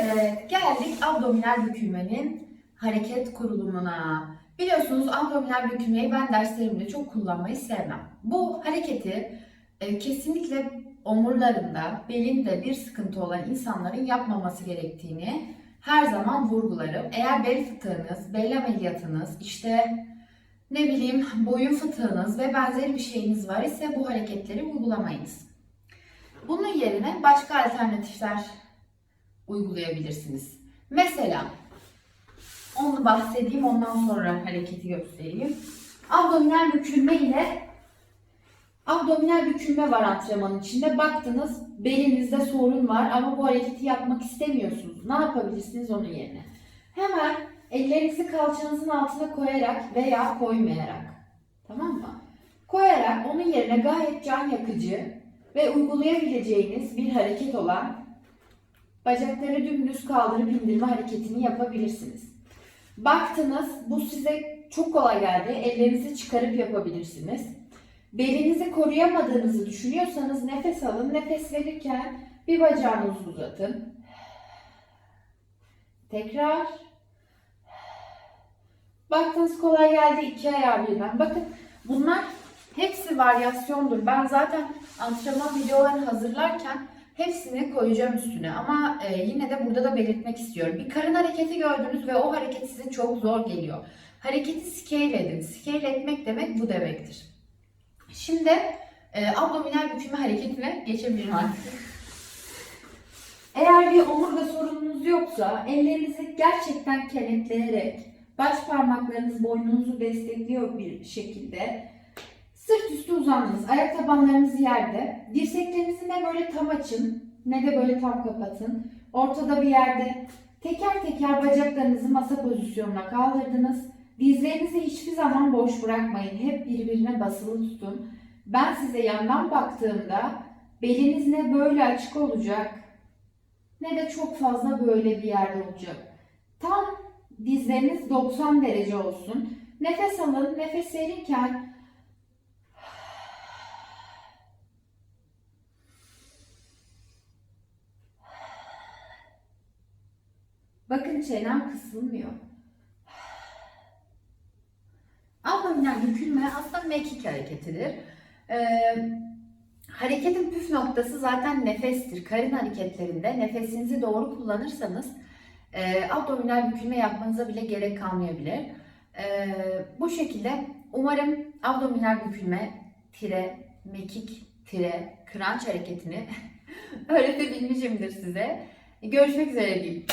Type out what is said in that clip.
Evet, geldik abdominal bükülmenin hareket kurulumuna. Biliyorsunuz abdominal bükülmeyi ben derslerimde çok kullanmayı sevmem. Bu hareketi e, kesinlikle omurlarında, belinde bir sıkıntı olan insanların yapmaması gerektiğini her zaman vurgularım. Eğer bel fıtığınız, bel ameliyatınız, işte ne bileyim boyun fıtığınız ve benzeri bir şeyiniz var ise bu hareketleri uygulamayınız. Bunun yerine başka alternatifler uygulayabilirsiniz. Mesela onu bahsedeyim ondan sonra hareketi göstereyim. Abdominal bükülme ile abdominal bükülme var antrenmanın içinde. Baktınız belinizde sorun var ama bu hareketi yapmak istemiyorsunuz. Ne yapabilirsiniz onun yerine? Hemen ellerinizi kalçanızın altına koyarak veya koymayarak tamam mı? Koyarak onun yerine gayet can yakıcı ve uygulayabileceğiniz bir hareket olan Bacakları dümdüz kaldırıp indirme hareketini yapabilirsiniz. Baktınız bu size çok kolay geldi. Ellerinizi çıkarıp yapabilirsiniz. Belinizi koruyamadığınızı düşünüyorsanız nefes alın. Nefes verirken bir bacağınızı uzatın. Tekrar. Baktınız kolay geldi iki ayağı birden. Bakın bunlar hepsi varyasyondur. Ben zaten antrenman videolarını hazırlarken Hepsini koyacağım üstüne ama e, yine de burada da belirtmek istiyorum. Bir karın hareketi gördünüz ve o hareket size çok zor geliyor. Hareketi scale edin. Scale etmek demek bu demektir. Şimdi e, abdominal bükülme hareketine geçebilirim artık. Eğer bir omurga sorununuz yoksa ellerinizi gerçekten kenetleyerek baş parmaklarınız boynunuzu destekliyor bir şekilde Sırt üstü uzandınız. Ayak tabanlarınız yerde. Dirseklerinizi ne böyle tam açın ne de böyle tam kapatın. Ortada bir yerde teker teker bacaklarınızı masa pozisyonuna kaldırdınız. Dizlerinizi hiçbir zaman boş bırakmayın. Hep birbirine basılı tutun. Ben size yandan baktığımda beliniz ne böyle açık olacak ne de çok fazla böyle bir yerde olacak. Tam dizleriniz 90 derece olsun. Nefes alın. Nefes verirken Bakın çenem kısılmıyor. Abdominal bükülme aslında mekik hareketidir. Ee, hareketin püf noktası zaten nefestir. Karın hareketlerinde nefesinizi doğru kullanırsanız e, abdominal bükülme yapmanıza bile gerek kalmayabilir. E, bu şekilde umarım abdominal bükülme tire mekik tire crunch hareketini öğretebilmişimdir size. Görüşmek üzere diyeyim.